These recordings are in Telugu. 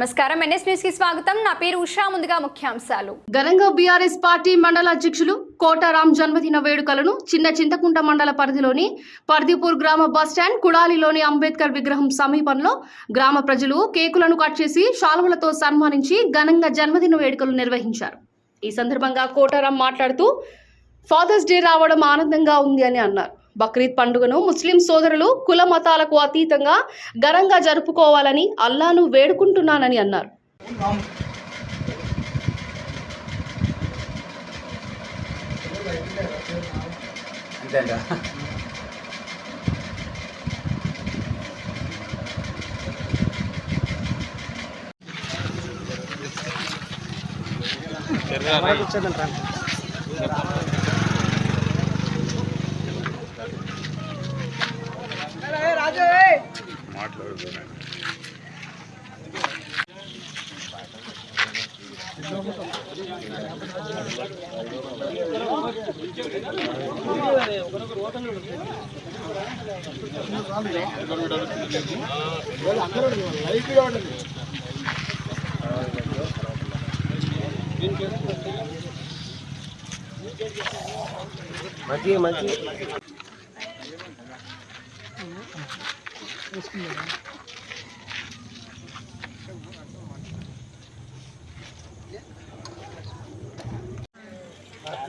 నమస్కారం. ఎన్ఎస్ న్యూస్కి స్వాగతం. నా పేరు ఉషా. ముందుగా ముఖ్యాంశాలు. ఘనంగా బీఆర్ఎస్ పార్టీ మండల అధ్యక్షులు కోటారాం జన్మదిన వేడుకలను చిన్న చింతకుంట మండల పరిధిలోని పర్దిపూర్ గ్రామ బస్టాండ్ కుడాలిలోని అంబేద్కర్ విగ్రహం సమీపంలో గ్రామ ప్రజలు కేకులను కట్ చేసి శాలువలతో సన్మానించి ఘనంగా జన్మదిన వేడుకలు నిర్వహించారు. ఈ సందర్భంగా కోటారాం మాట్లాడుతూ ఫాదర్స్ డే రావడం ఆనందంగా ఉంది అని అన్నారు. బక్రీద్ పండుగను ముస్లిం సోదరులు కుల మతాలకు అతీతంగా ఘనంగా జరుపుకోవాలని అల్లాను వేడుకుంటున్నానని అన్నారు. మంచి మంచి.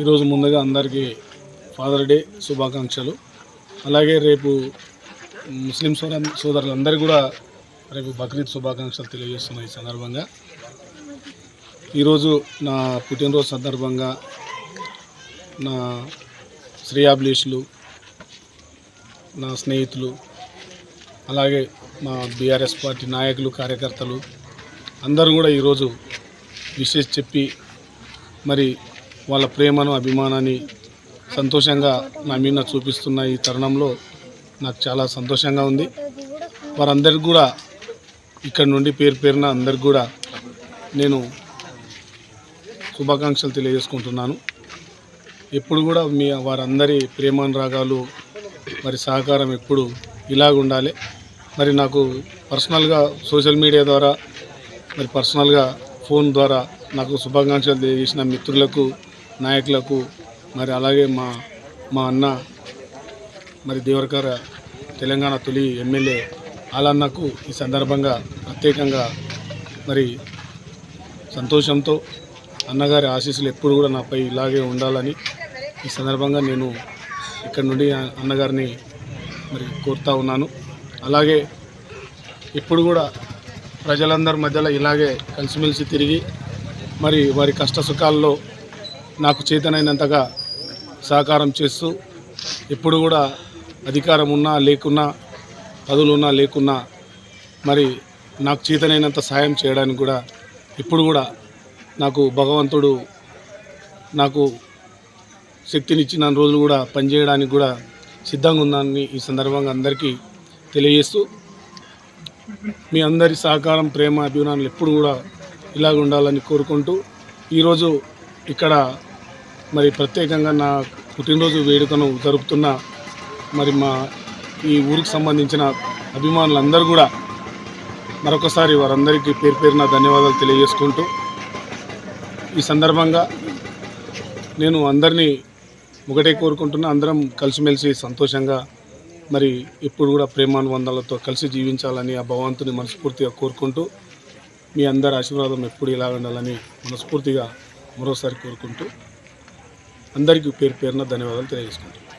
ఈరోజు ముందుగా అందరికీ ఫాదర్ డే శుభాకాంక్షలు. అలాగే రేపు ముస్లిం సోదర సోదరులందరూ కూడా రేపు బక్రీద్ శుభాకాంక్షలు తెలియజేస్తున్న ఈ సందర్భంగా. ఈరోజు నా పుట్టినరోజు సందర్భంగా నా శ్రేయాభిలేషులు నా స్నేహితులు అలాగే మా బీఆర్ఎస్ పార్టీ నాయకులు కార్యకర్తలు అందరూ కూడా ఈరోజు విశేష్ చెప్పి మరి వాళ్ళ ప్రేమను అభిమానాన్ని సంతోషంగా నా మీద చూపిస్తున్న ఈ తరుణంలో నాకు చాలా సంతోషంగా ఉంది. వారందరికీ కూడా ఇక్కడ నుండి పేరు పేరున అందరికి కూడా నేను శుభాకాంక్షలు తెలియజేసుకుంటున్నాను. ఎప్పుడు కూడా మీ వారందరి ప్రేమానురాగాలు మరి సహకారం ఎప్పుడు ఇలాగుండాలి. మరి నాకు పర్సనల్గా సోషల్ మీడియా ద్వారా మరి పర్సనల్గా ఫోన్ ద్వారా నాకు శుభాకాంక్షలు తెలియజేసిన మిత్రులకు నాయకులకు మరి అలాగే మా మా అన్న మరి దేవరకర తెలంగాణ తొలి ఎమ్మెల్యే వాళ్ళన్నకు ఈ సందర్భంగా ప్రత్యేకంగా మరి సంతోషంతో అన్నగారి ఆశీస్సులు ఎప్పుడు కూడా నాపై ఇలాగే ఉండాలని ఈ సందర్భంగా నేను ఇక్కడ నుండి అన్నగారిని మరి కోరుతా ఉన్నాను. అలాగే ఇప్పుడు కూడా ప్రజలందరి మధ్యలో ఇలాగే కలిసిమెలిసి తిరిగి మరి వారి కష్ట సుఖాల్లో నాకు చేతనైనంతగా సహకారం చేస్తూ ఎప్పుడు కూడా అధికారం ఉన్నా లేకున్నా పదవులు ఉన్నా లేకున్నా మరి నాకు చేతనైనంత సాయం చేయడానికి కూడా ఇప్పుడు కూడా నాకు భగవంతుడు నాకు శక్తినిచ్చిన రోజులు కూడా పనిచేయడానికి కూడా సిద్ధంగా ఉందని ఈ సందర్భంగా అందరికీ తెలియజేస్తూ మీ అందరి సహకారం ప్రేమ అభిమానాలు ఎప్పుడు కూడా ఇలాగ ఉండాలని కోరుకుంటూ ఈరోజు ఇక్కడ మరి ప్రత్యేకంగా నా పుట్టినరోజు వేడుకను జరుపుతున్న మరి మా ఈ ఊరికి సంబంధించిన అభిమానులందరూ కూడా మరొకసారి వారందరికీ పేరు పేరున ధన్యవాదాలు తెలియజేసుకుంటూ ఈ సందర్భంగా నేను అందరినీ ఒకటే కోరుకుంటున్నా అందరం కలిసిమెలిసి సంతోషంగా మరి ఎప్పుడు కూడా ప్రేమానుబంధాలతో కలిసి జీవించాలని ఆ భగవంతుని మనస్ఫూర్తిగా కోరుకుంటూ మీ అందరి ఆశీర్వాదం ఎప్పుడు ఇలా ఉండాలని మనస్ఫూర్తిగా మరోసారి కోరుకుంటూ అందరికీ పేరు పేరున ధన్యవాదాలు తెలియజేసుకుంటాం